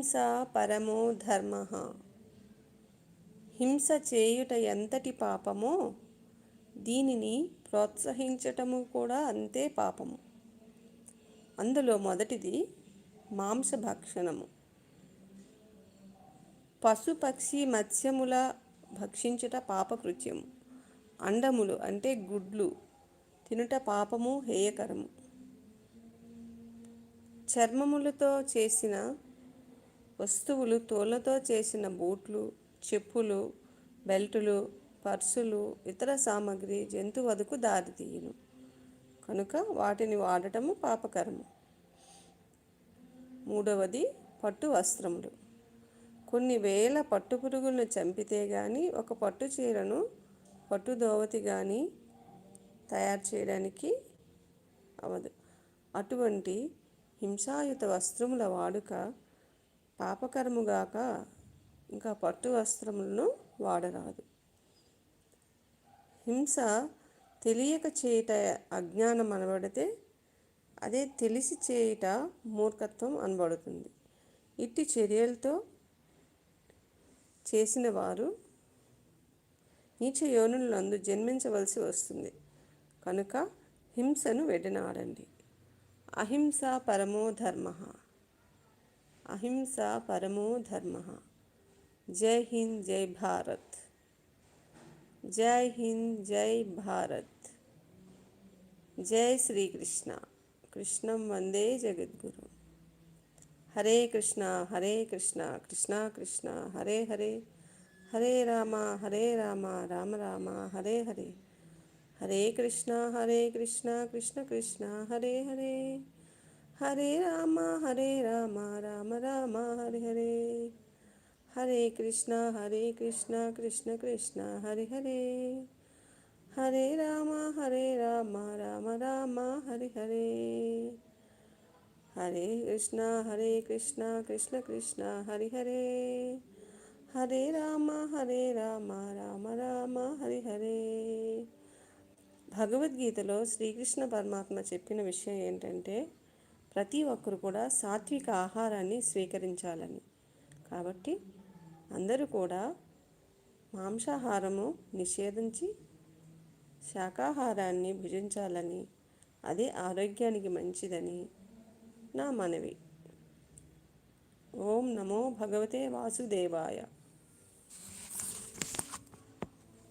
అహింస పరమో ధర్మ. హింస చేయుట ఎంతటి పాపమో దీనిని ప్రోత్సహించటము కూడా అంతే పాపము. అందులో మొదటిది మాంసభక్షణము పశుపక్షి మత్స్యముల భక్షించుట పాపకృత్యము. అండములు అంటే గుడ్లు తినుట పాపము హేయకరము. చర్మములతో చేసిన వస్తువులు తోళ్ళతో చేసిన బూట్లు చెప్పులు బెల్టులు పర్సులు ఇతర సామాగ్రి జంతువధకు దారితీయును. కనుక వాటిని వాడటము పాపకరము. మూడవది పట్టు వస్త్రములు. కొన్ని వేల పట్టు పురుగులను చంపితే కానీ ఒక పట్టు చీరను పట్టు దోవతి కానీ తయారు చేయడానికి అవదు. అటువంటి హింసాయుత వస్త్రముల వాడుక పాపకరముగాక ఇంకా పట్టు వస్త్రములను వాడరాదు. హింస తెలియక చేయుట అజ్ఞానం అనబడితే అదే తెలిసి చేయుట మూర్ఖత్వం అనబడుతుంది. ఇట్టి చర్యలతో చేసిన వారు నీచ యోనులందు జన్మించవలసి వస్తుంది. కనుక హింసను వెడనాడండి అహింస పరమో ధర్మ. అహింస పరమో ధర్మ జై హింద్ జై భారత్ జై హింద్ జై భారత్ జై శ్రీకృష్ణ కృష్ణం వందే జగద్గురు హరే కృష్ణ హరే కృష్ణ కృష్ణ కృష్ణ హరే హరే హరే రామ హరే రామ రామ రామ హరే హరే హరే కృష్ణ హరే కృష్ణ కృష్ణ కృష్ణ హరే హరే హరే రామ హరే రామ రామ రామ హరే హరే. హరే కృష్ణ హరే కృష్ణ కృష్ణ కృష్ణ హరి హరే. హరే రామ హరే రామ రామ రామ హరి హరే. హరే కృష్ణ హరే కృష్ణ కృష్ణ కృష్ణ హరి హరే. హరే రామ హరే రామ రామ రామ హరి హరే. భగవద్గీతలో శ్రీకృష్ణ పరమాత్మ చెప్పిన విషయం ఏంటంటే ప్రతి ఒక్కరు కూడా సాత్విక ఆహారాన్ని స్వీకరించాలని. కాబట్టి అందరూ కూడా మాంసాహారము నిషేధించి శాకాహారాన్ని భుజించాలని అదే ఆరోగ్యానికి మంచిదని నా మనవి. ఓం నమో భగవతే వాసుదేవాయ.